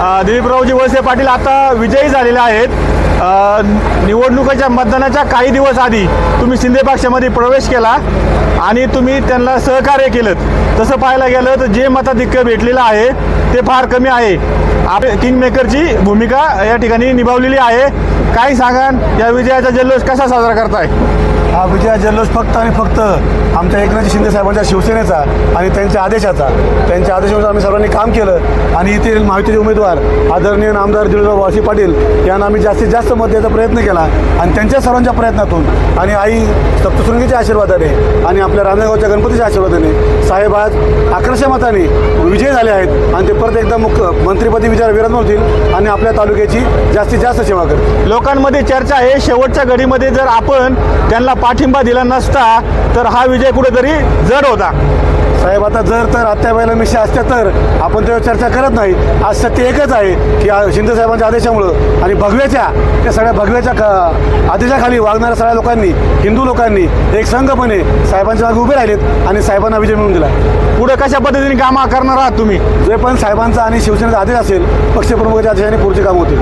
दिलीपरावजी वळसे पाटील आता विजयी झालेले आहेत. निवडणुकीच्या मतदानाच्या काही दिवस आधी तुम्ही शिंदे पक्षामध्ये प्रवेश केला आणि तुम्ही त्यांना सहकार्य केलं. तसं पाहायला गेलं तर जे मताधिक्य भेटलेलं आहे ते फार कमी आहे. आप किंगमेकरची भूमिका या ठिकाणी निभावलेली आहे. काय सांगाल या विजयाचा जल्लोष कसा साजरा करताय? हा विजय जल्लोष फक्त आणि फक्त आमच्या एकनाथ शिंदे साहेबांच्या शिवसेनेचा आणि त्यांच्या आदेशाचा. त्यांच्या आदेशानुसार आम्ही सर्वांनी काम केलं आणि येथील माहितीचे उमेदवार आदरणीय आमदार दिलीपराव वाळसे पाटील यांना आम्ही जास्तीत जास्त मत द्यायचा प्रयत्न केला आणि त्यांच्या सर्वांच्या प्रयत्नातून आणि आई सप्तशृंगीच्या आशीर्वादाने आणि आपल्या रांजणगावच्या गणपतीच्या आशीर्वादाने साहेब आज अकराशे मताने विजय झाले आहेत आणि ते परत एकदा मुख्य मंत्रिपदी विचार विराजमान होतील आणि आपल्या तालुक्याची जास्तीत जास्त सेवा करतील. लोकांमध्ये चर्चा आहे. शेवटच्या घडीमध्ये जर आपण त्यांना पाठिंबा दिला नसता तर हा विजय कुठेतरी जड होता. साहेब आता जर तर आत्या बाईला मिशा असत्या तर आपण त्यावर चर्चा करत नाही. आज सत्य एकच आहे की शिंदे साहेबांच्या आदेशामुळं आणि भगव्याच्या त्या सगळ्या भगव्याच्या क- आदेशाखाली वागणाऱ्या सगळ्या लोकांनी हिंदू लोकांनी एक संघपणे साहेबांच्या मागे उभे राहिलेत आणि साहेबांना विजय मिळवून दिला. पुढे कशा पद्धतीने कामं करणार आहात तुम्ही? जे पण साहेबांचा आणि शिवसेनेचा आदेश असेल पक्षप्रमुखाच्या आदेशाने पुढचे काम होतील.